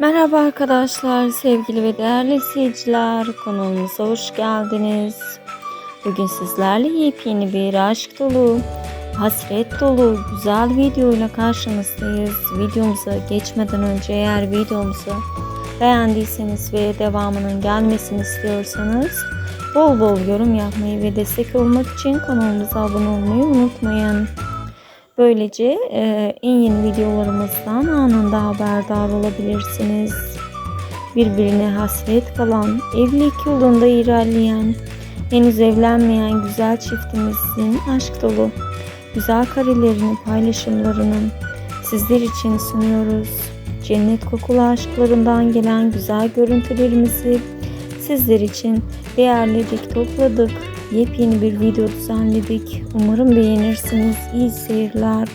Merhaba arkadaşlar, sevgili ve değerli izleyiciler. Kanalımıza hoş geldiniz. Bugün sizlerle yepyeni bir aşk dolu, hasret dolu, güzel videoyla karşınızdayız. Videomuza geçmeden önce eğer videomuzu beğendiyseniz ve devamının gelmesini istiyorsanız bol bol yorum yapmayı ve destek olmak için kanalımıza abone olmayı unutmayın. Böylece e, en yeni videolarımızdan anında haberdar olabilirsiniz. Birbirine hasret kalan, evlilik yolunda ilerleyen, henüz evlenmeyen güzel çiftimizin aşk dolu, güzel karelerini, paylaşımlarının sizler için sunuyoruz. Cennet kokulu aşklarından gelen güzel görüntülerimizi sizler için değerledik, topladık yepyeni bir video düzenledik. Umarım beğenirsiniz. İyi seyirler.